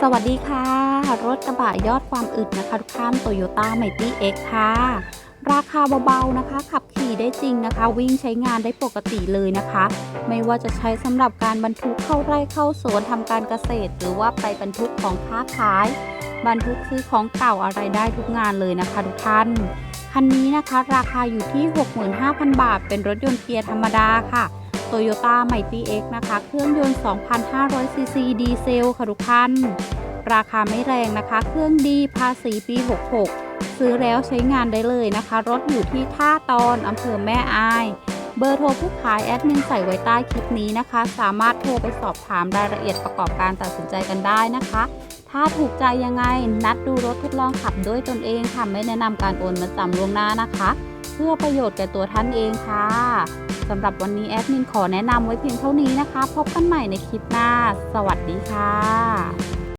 สวัสดีค่ะ รถกระบะยอดความอึดนะคะทุกท่าน Toyota Mighty X ค่ะ ราคาเบาๆนะคะ ขับขี่ได้จริงนะคะ วิ่งใช้งานได้ปกติเลยนะคะ ไม่ว่าจะใช้สำหรับการบรรทุกเข้าไร่เข้าสวนทำการเกษตร หรือว่าไปบรรทุกของค้าขาย บรรทุกซื้อของเก่าอะไรได้ทุกงานเลยนะคะทุกท่านคันนี้นะคะราคาอยู่ที่ 65,000 บาท เป็นรถยนต์เกียร์ธรรมดาค่ะ Toyota Mighty X นะคะ เครื่องยนต์ 2,500ซีซีดีเซลค่ะทุกท่าน ราคาไม่แรงนะคะ เครื่องดีภาษีปี 66 ซื้อแล้วใช้งานได้เลยนะคะ รถอยู่ที่ท่าตอนอำเภอแม่อาย เบอร์โทรผู้ขายแอดมินใส่ไว้ใต้คลิปนี้นะคะ สามารถโทรไปสอบถามรายละเอียดประกอบการตัดสินใจกันได้นะคะ ถ้าถูกใจยังไง นัดดูรถทดลองขับด้วยตนเองค่ะไม่แนะนำการโอนมาจำล่วงหน้านะคะ เพื่อประโยชน์แก่ตัวท่านเองค่ะสำหรับวันนี้แอดมินขอแนะนำไว้เพียงเท่านี้นะคะ พบกันใหม่ในคลิปหน้า สวัสดีค่ะ